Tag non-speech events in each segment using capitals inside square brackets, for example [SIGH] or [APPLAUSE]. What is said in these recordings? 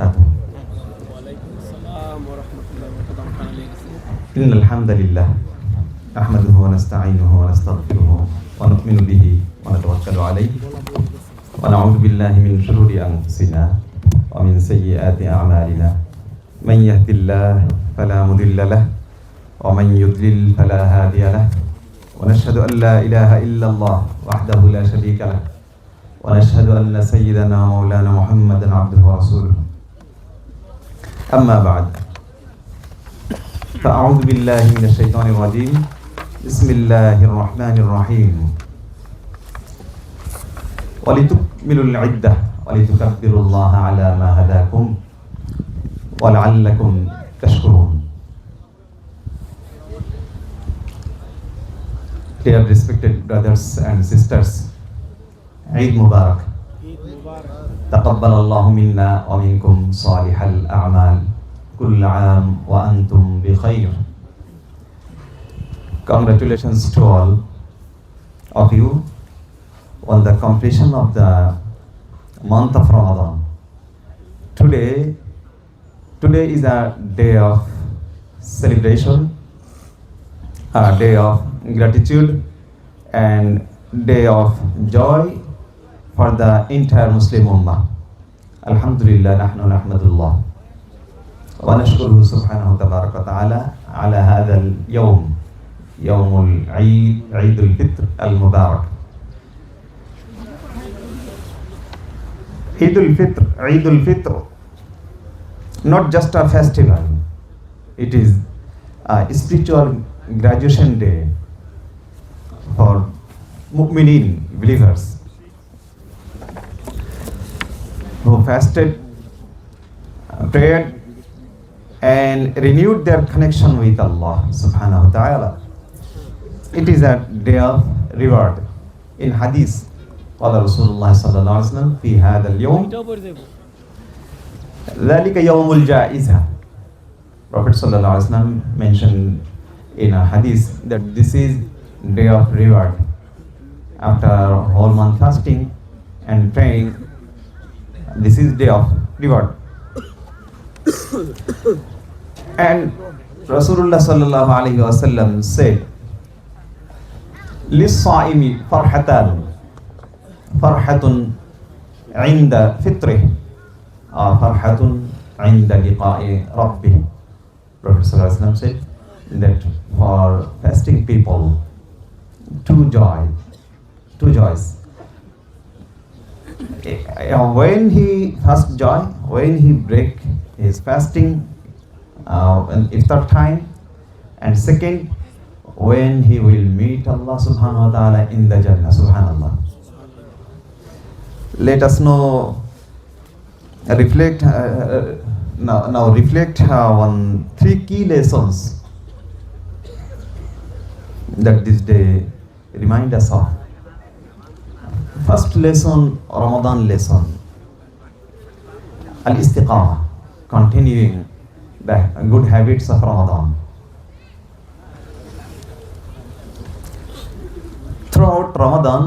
وبركاته. السلام ورحمة الله وبركاته إن الحمد لله نحمده ونستعينه ونستغفره ونؤمن به ونتوكل عليه ونعوذ بالله من شرور أنفسنا ومن سيئات أعمالنا. من يهد الله فلا مضل له ومن يضلل فلا هادي له. ونشهد أن لا إله إلا الله وحده لا شريك له. ونشهد أن سيدنا مولانا محمدا عبده ورسوله. أما بعد. فأعوذ بالله من الشيطان الرجيم. بسم الله الرحمن الرحيم. ولتكملوا العدة. ولتكبروا الله على ما هداكم. ولعلكم تشكرون. Dear respected brothers and sisters, Eid Mubarak. تقبل الله منا ومنكم صالح الأعمال كل عام وأنتم بخير Congratulations to all of you on the completion of the month of Ramadan. Today, today is a day of celebration, a day of gratitude, and day of joy for the entire Muslim Ummah. Alhamdulillah, nahnu nahmadullah. ونشكره سبحانه تبارك وتعالى على هذا اليوم يوم العيد عيد الفطر المبارك عيد الفطر عيد الفطر not just a festival it is a spiritual graduation day for mu'minin believers who fasted, uh, prayed, and renewed their connection with Allah subhanahu wa ta'ala. It is a day of reward. In hadith, قال رسول الله صلى الله عليه وسلم في هذا اليوم ذلك يوم الجائزة Prophet صلى الله عليه وسلم mentioned in a hadith that this is day of reward after whole month fasting and praying this is day of reward. and Rasulullah sallallahu alaihi wasallam said, للصائم فرحتان فرحة عند فطره uh, فرحة عند لقاء ربه Prophet sallallahu alaihi wasallam said that for fasting people two joy two joys uh, when he first joy when he break his fasting uh, in iftar time and second when he will meet Allah subhanahu wa ta'ala in the Jannah subhanallah. Let us know reflect uh, uh, now, now reflect uh, on three key lessons that this day remind us of first lesson Ramadan lesson. Al istiqamah continuing the good habits of Ramadan. Throughout Ramadan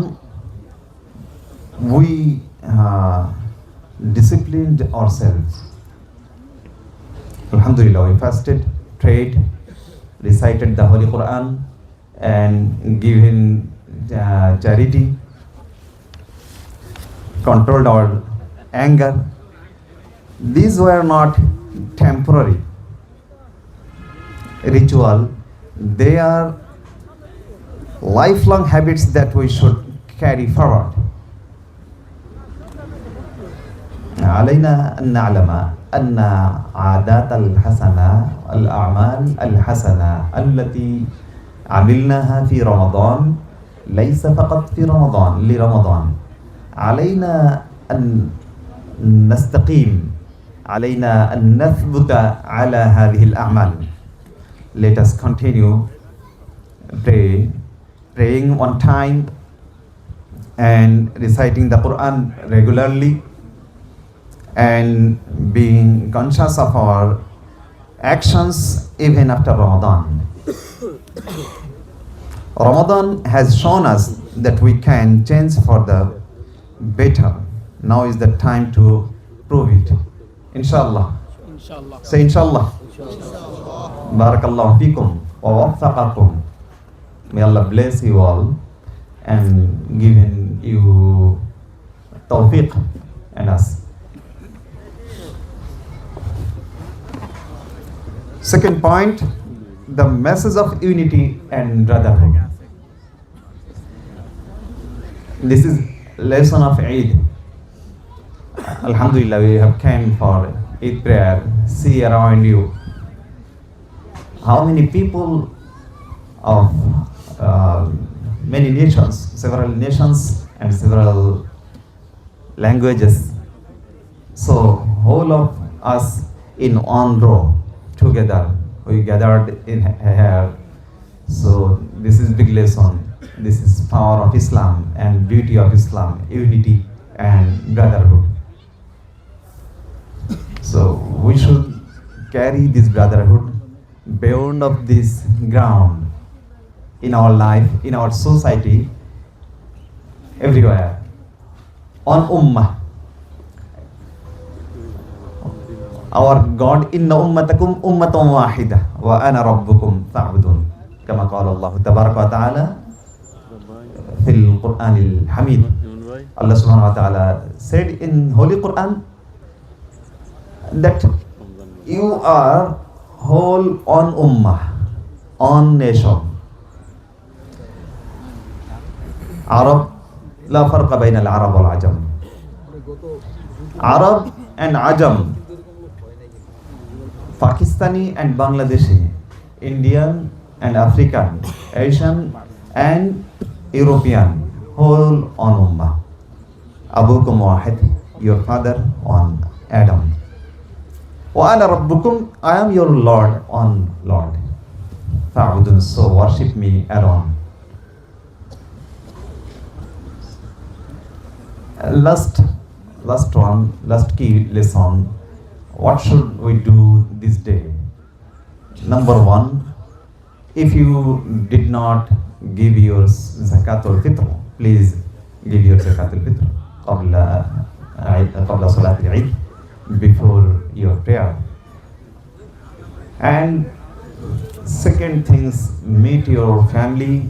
we uh, disciplined ourselves. Alhamdulillah we fasted prayed recited the Holy Quran and given uh, charity controlled our anger these were not temporary ritual they are lifelong habits that we should carry forward علينا أن نعلم أن عادات الحسنة الأعمال الحسنة التي عملناها في رمضان ليس فقط في رمضان لرمضان علينا أن نستقيم علينا أن نثبت على هذه الأعمال. Let us continue pray, praying on time and reciting the Quran regularly and being conscious of our actions even after Ramadan. [COUGHS] Ramadan has shown us that we can change for the better. Now is the time to prove it. Inshallah. Inshallah. Say inshallah. Inshallah. Barakallahu fikum wa wafaqakum. May Allah bless you all and giving you tawfiq and us. Second point, the message of unity and brotherhood. This is lesson of Eid. Alhamdulillah, we have came for Eid prayer. See around you how many people of uh, many nations, several nations and several languages. So whole of us in one row together, we gathered in here. So this is big lesson. This is power of Islam and beauty of Islam, unity and brotherhood. So we should carry this brotherhood beyond of this ground in our life, in our society, everywhere. On Ummah. Our God, inna ummatakum ummatun wahida wa ana rabbukum fa'budun. Kama qala Allah tabaraka ফিল কোরআনিল হামিদ। আল্লাহ সুবহানাহু ওয়া তাআলা said in holy Quran that you are whole one Ummah on nation আরব লা ফারকা বাইনাল আরব ওয়াল আজম Arab and Azam Pakistani and Bangladeshi Indian and African Asian and European, whole on ummah. Abukum wahid, your father on Adam. Wa rabbukum, I am your Lord on Lord. So worship me alone. Last, last one, last key lesson. What should we do this day? Number one, if you did not give your zakatul fitr, please give your zakatul fitr قبل قبل صلاة العيد before your prayer. And second things, meet your family,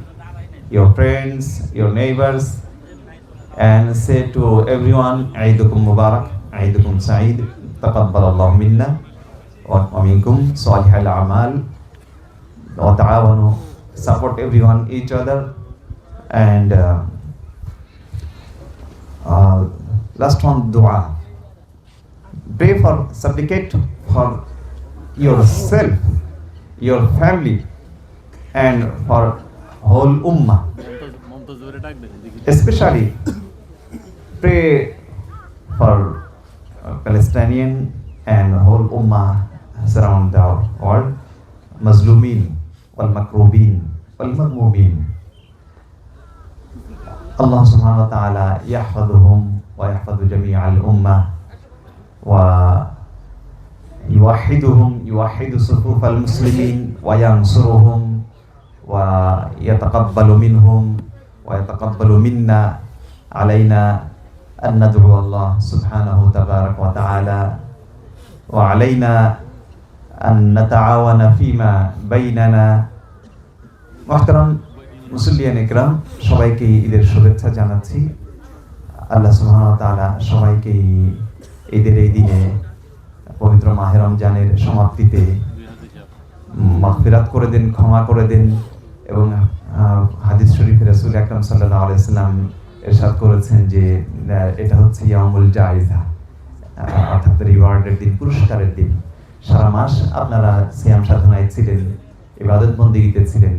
your friends, your neighbors, and say to everyone, Aidukum Mubarak, Aidukum Sa'id, Taqabbal Allah minna, wa minkum, salih al-amal, wa ta'awanu, support everyone, each other, and uh, uh, last one, dua. Pray for, supplicate for yourself, your family, and for whole ummah. Especially pray for uh, Palestinian and whole ummah surround the world, Mazlumin, magmumin. Allah subhanahu wa ta'ala يحفظهم ويحفظ جميع الأمة ويوحدهم يوحد صفوف المسلمين وينصرهم ويتقبل منهم ويتقبل منا علينا أن ندعو الله سبحانه تبارك وتعالى وعلينا أن نتعاون فيما بيننا محترم মুসল্লিয়ান একরাম সবাইকে ঈদের শুভেচ্ছা জানাচ্ছি আল্লাহ সুবহানাহু ওয়া তাআলা সবাইকে ঈদের এই দিনে পবিত্র মাহে রমজানের সমাপ্তিতে মাগফিরাত করে দেন ক্ষমা করে দেন এবং আহ, হাদিস শরীফে রাসূল আকরাম সাল্লাল্লাহু আলাইহি সাল্লাম ইরশাদ করেছেন যে আহ, এটা হচ্ছে ইয়ামুল জায়েজা আহ, অর্থাৎ রিওয়ার্ডের দিন পুরস্কারের দিন সারা মাস আপনারা সিয়াম সাধনায় ছিলেন, ইবাদত বন্দিগিতে ছিলেন।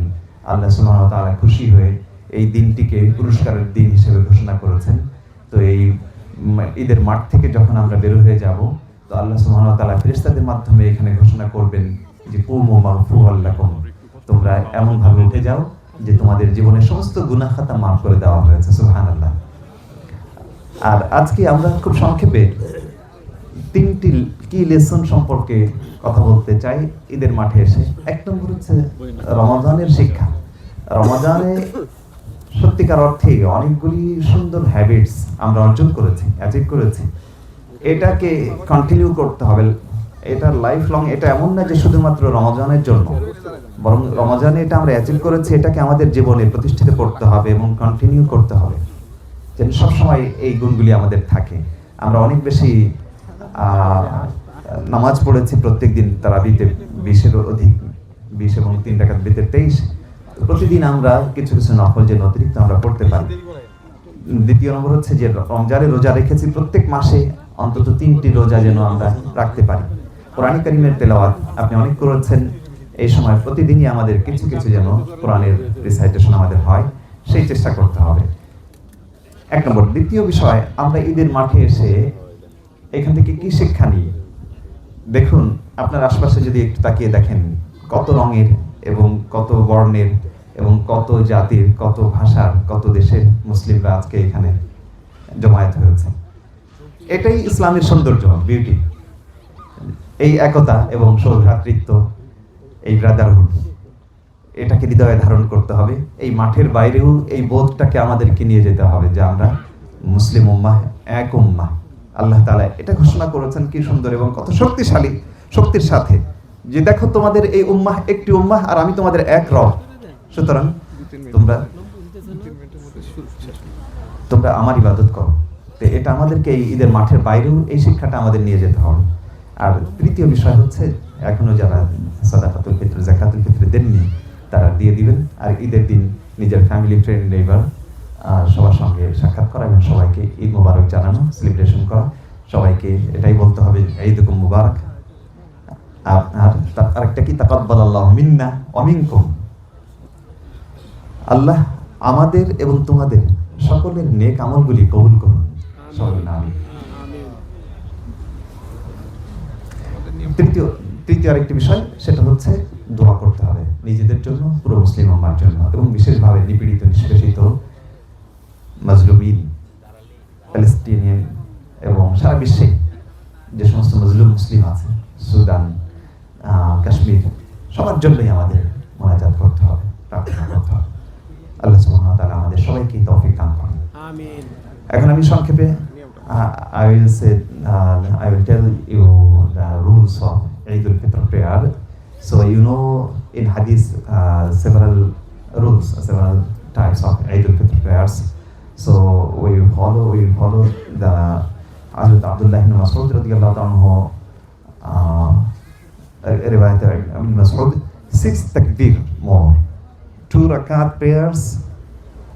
আল্লাহ ওয়া তাআলা খুশি হয়ে এই দিনটিকে পুরস্কারের দিন হিসেবে ঘোষণা করেছেন। তো এই ঈদের মাঠ থেকে যখন আমরা বের হয়ে যাব, তো আল্লাহ সুবহানাহু ওয়া তাআলা ফেরেশতাদের মাধ্যমে এখানে ঘোষণা করবেন যে, কুমু মাগফু আল্লাকুম তোমরা এমনভাবে উঠে যাও যে, তোমাদের জীবনের সমস্ত গুনাহ খাতা মাফ করে দেওয়া হয়েছে। সুবহানাল্লাহ। আর আজকে আমরা খুব সংক্ষেপে তিনটি কি লেসন সম্পর্কে কথা বলতে চাই? ঈদের মাঠে এসে। এক নম্বর হচ্ছে রমাদানের শিক্ষা। রমাদানে সত্যিকার অর্থে অনেকগুলি সুন্দর হ্যাবিটস আমরা অর্জন করেছি অ্যাচিভ করেছি। এটাকে কন্টিনিউ করতে হবে। এটা লাইফ লং এটা এমন না যে শুধুমাত্র রমজানের জন্য। বরং রমজানে এটা আমরা অ্যাচিভ করেছি, এটাকে আমাদের জীবনে প্রতিষ্ঠিত করতে হবে এবং কন্টিনিউ করতে হবে। যেন সবসময় এই গুণগুলি আমাদের থাকে। আমরা অনেক বেশি নামাজ পড়েছি প্রত্যেক দিন তারা বিতে বিশের অধিক, বিশ এবং তিন টাকা বিতে তেইশ। প্রতিদিন আমরা কিছু কিছু নফল যে অতিরিক্ত আমরা পড়তে পারি। দ্বিতীয় নম্বর হচ্ছে যে রমজানে রোজা রেখেছি প্রত্যেক মাসে অন্তত তিনটি রোজা যেন আমরা রাখতে পারি। কোরআন করিমের তেলাওয়াত আপনি অনেক করেছেন। এই সময় প্রতিদিনই আমাদের কিছু কিছু যেন কোরআনের রিসাইটেশন আমাদের হয়, সেই চেষ্টা করতে হবে। এক নম্বর, দ্বিতীয় বিষয়, আমরা ঈদের মাঠে এসে এখান থেকে কি শিক্ষা নিয়ে? দেখুন, আপনার আশপাশে যদি একটু তাকিয়ে দেখেন, কত রঙের এবং কত বর্ণের এবং কত জাতির, কত ভাষার, কত দেশের মুসলিমরা আজকে এখানে জমায়েত হয়েছে। এটাই ইসলামের সৌন্দর্য বিউটি এই একতা এবং সৌভ্রাতৃত্ব, এই ব্রাদারহুড এটাকে হৃদয়ে ধারণ করতে হবে। এই মাঠের বাইরেও এই বোধটাকে আমাদেরকে নিয়ে যেতে হবে যে আমরা মুসলিম উম্মাহ, এক উম্মাহ। আল্লাহ তাআলা এটা ঘোষণা করেছেন কি সুন্দর এবং কত শক্তিশালী শক্তির সাথে যে দেখো তোমাদের এই উম্মাহ একটি উম্মাহ আর আমি তোমাদের এক রব। সুতরাং তোমরা তোমরা আমার ইবাদত করো। তো এটা আমাদেরকে এই ঈদের মাঠের বাইরেও এই শিক্ষাটা আমাদের নিয়ে যেতে হবে। আর তৃতীয় বিষয় হচ্ছে, এখনও যারা সাদাকাতুল ফিত্র, জাকাতুল ফিত্র দেননি, তারা দিয়ে দিবেন। আর ঈদের দিন নিজের ফ্যামিলি ফ্রেন্ড নেইবার সবার সঙ্গে সাক্ষাৎ করা এবং সবাইকে ঈদ মুবারক জানানো সেলিব্রেশন করা। সবাইকে এটাই বলতে হবে ঈদ মুবারক। আর আর আরেকটা কি? তাকাব্বাল আল্লাহ মিন্না অমিনকুম আল্লাহ আমাদের এবং তোমাদের সকলের নেক আমলগুলি কবুল করুন। তৃতীয় তৃতীয় আরেকটি বিষয়, সেটা হচ্ছে দোয়া করতে হবে নিজেদের জন্য, পুরো মুসলিম আমার জন্য এবং বিশেষভাবে নিপীড়িত, নিষ্পেষিত মাজলুমিন প্যালেস্টিনিয়ান এবং সারা বিশ্বে যে সমস্ত মজলুম মুসলিম আছে সুদান কাশ্মীর সবার জন্যই আমাদের মোনাজাত করতে হবে প্রার্থনা করতে হবে আল্লাহ সুবহানাহু ওয়া তাআলা আমাদের সবাইকে তৌফিক দান করুন আমিন এখন আমি সংক্ষেপে I will say I will tell you the rules of Eid al-Fitr prayer. So you know in Hadith uh, several rules, several types of Eid al-Fitr prayers. So we follow, we follow the Hazrat Abdullah ibn Mas'ud radiyallahu anhu uh, riwayat ibn Mas'ud six takbir more. Two rakat prayers,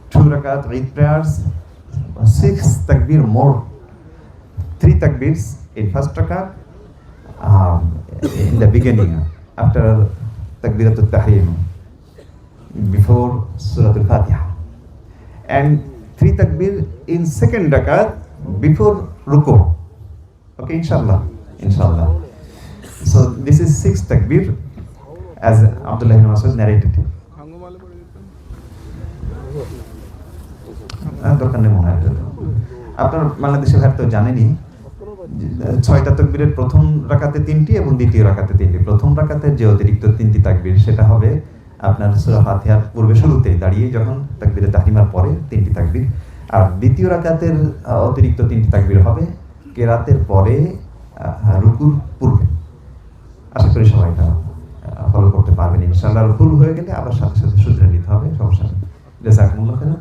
two rakat Eid prayers, six takbir more, three takbirs in first rakat, um, in the beginning, after takbiratul tahrim, before Surah Al-Fatiha, and three takbir in second rakat before ruku. Okay, inshallah, inshallah. So this is six takbir, as Abdullah ibn Masud narrated. দরকার নেই মনে হয় আপনার বাংলাদেশের ভাই তো জানেনই যে, ছয়টা তকবীরের প্রথম রাকাতে তিনটি এবং দ্বিতীয় রাকাতে তিনটি প্রথম রাকাতের যে অতিরিক্ত তিনটি তাকবীর সেটা হবে আপনার সূরা ফাতিহার পূর্বে শুরুতে দাঁড়িয়ে যখন তাকবীরে তাহরিমার পরে তিনটি তাকবির। আর দ্বিতীয় রাকাতের অতিরিক্ত তিনটি তাকবির হবে কেরাতের পরে রুকুর পূর্বে। আশা করি সবাই এটা ফলো করতে পারবেন। ইনশাল্লাহ ভুল হয়ে গেলে আবার সাথে সাথে শুধরে নিতে হবে সমস্যা নেই। জাজাকুমুল্লাহ খাইরান।